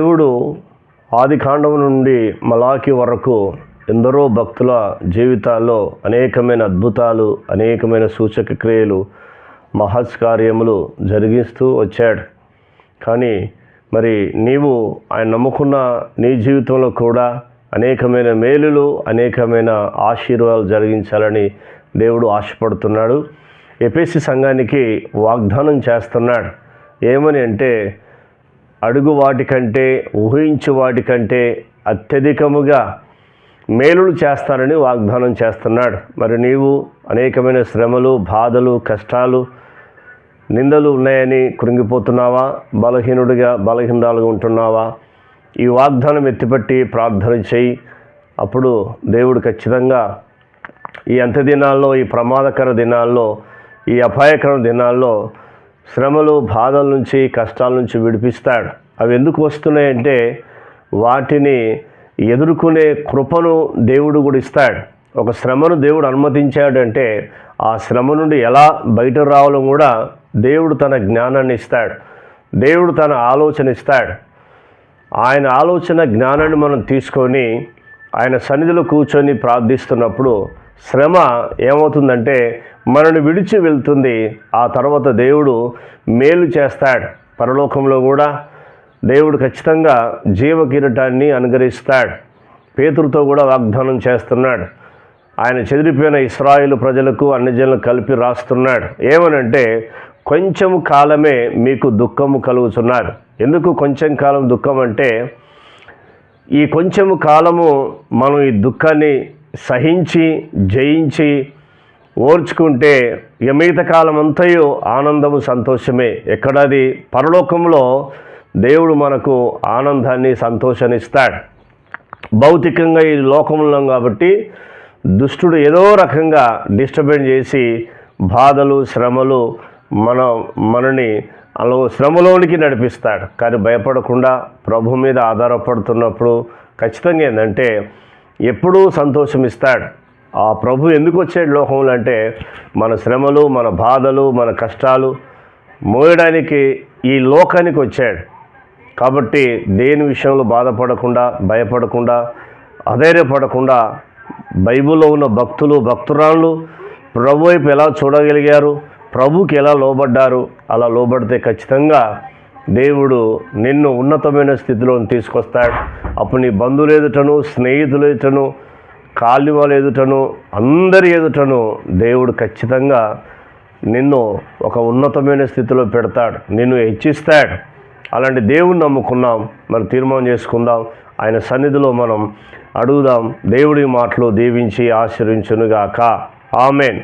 దేవుడు ఆది కాండం నుండి మలాకి వరకు ఎందరో భక్తుల జీవితాల్లో అనేకమైన అద్భుతాలు అనేకమైన సూచక క్రియలు మహత్కార్యములు జరిగిస్తూ వచ్చాడు. కానీ మరి నీవు ఆయన నమ్ముకున్న నీ జీవితంలో కూడా అనేకమైన మేలులు అనేకమైన ఆశీర్వాదాలు జరిగించాలని దేవుడు ఆశపడుతున్నాడు. ఎపిసి సంఘానికి వాగ్దానం చేస్తున్నాడు. ఏమని అంటే అడుగు వాటికంటే ఊహించు వాటికంటే అత్యధికముగా మేలులు చేస్తానని వాగ్దానం చేస్తున్నాడు. మరి నీవు అనేకమైన శ్రమలు బాధలు కష్టాలు నిందలు ఉన్నాయని కృంగిపోతున్నావా? బలహీనుడిగా బలహీనరాలుగా ఉంటున్నావా? ఈ వాగ్దానం ఎత్తిపెట్టి ప్రార్థన చేయి. అప్పుడు దేవుడు ఖచ్చితంగా ఈ అంత్య దినాల్లో ఈ ప్రమాదకర దినాల్లో ఈ అపాయకర దినాల్లో శ్రమలు బాధల నుంచి కష్టాల నుంచి విడిపిస్తాడు. అవి ఎందుకు వస్తున్నాయంటే వాటిని ఎదుర్కొనే కృపను దేవుడు కూడా ఇస్తాడు. ఒక శ్రమను దేవుడు అనుమతించాడంటే ఆ శ్రమ నుండి ఎలా బయట రావాలో కూడా దేవుడు తన జ్ఞానాన్ని ఇస్తాడు. దేవుడు తన ఆలోచన ఇస్తాడు. ఆయన ఆలోచన జ్ఞానాన్ని మనం తీసుకొని ఆయన సన్నిధిలో కూర్చొని ప్రార్థిస్తున్నప్పుడు శ్రమ ఏమవుతుందంటే మనల్ని విడిచి వెళ్తుంది. ఆ తర్వాత దేవుడు మేలు చేస్తాడు. పరలోకంలో కూడా దేవుడు ఖచ్చితంగా జీవ కిరీటాన్ని అనుగ్రహిస్తాడు. పేతురుతో కూడా వాగ్దానం చేస్తున్నాడు. ఆయన చెదిరిపోయిన ఇస్రాయిల్ ప్రజలకు అన్ని జనులకు కలిపి రాస్తున్నాడు. ఏమనంటే కొంచెం కాలమే మీకు దుఃఖము కలుగుతున్నారు ఎందుకు కొంచెం కాలం దుఃఖం అంటే ఈ కొంచెం కాలము మనం ఈ దుఃఖాన్ని సహించి జయించి ఓర్చుకుంటే ఇక కాలం అంతయు ఆనందము సంతోషమే. ఎక్కడది? పరలోకంలో దేవుడు మనకు ఆనందాన్ని సంతోషాన్ని ఇస్తాడు భౌతికంగా ఈ లోకంలో కాబట్టి దుష్టుడు ఏదో రకంగా డిస్టర్బెన్స్ చేసి బాధలు శ్రమలు మన మనని అలా శ్రమలోనికి నడిపిస్తాడు. కానీ భయపడకుండా ప్రభు మీద ఆధారపడుతున్నప్పుడు ఖచ్చితంగా ఏంటంటే ఎప్పుడూ సంతోషం ఇస్తాడు ఆ ప్రభు ఎందుకు వచ్చాడు లోకంలో అంటే మన శ్రమలు మన బాధలు మన కష్టాలు మోయడానికి ఈ లోకానికి వచ్చాడు. కాబట్టి దేని విషయంలో బాధపడకుండా భయపడకుండా అధైర్యపడకుండా బైబిల్లో ఉన్న భక్తులు భక్తురాళ్ళు ప్రభు వైపు ఎలా చూడగలిగారు ప్రభుకి ఎలా లోబడ్డారు అలా లోబడితే ఖచ్చితంగా దేవుడు నిన్ను ఉన్నతమైన స్థితిలో తీసుకొస్తాడు. అప్పుడు నీ బంధువులు ఎదుటను స్నేహితులు ఎదుటను కాళ్ళు ఎదుటను అందరి ఎదుటను దేవుడు ఖచ్చితంగా నిన్ను ఒక ఉన్నతమైన స్థితిలో పెడతాడు. నిన్ను హెచ్చిస్తాడు. అలాంటి దేవుణ్ణి నమ్ముకున్నాం. మరి తీర్మానం చేసుకుందాం. ఆయన సన్నిధిలో మనం అడుగుదాం. దేవుడి మాటలు దీవించి ఆశ్రయించునుగాక ఆమెన్.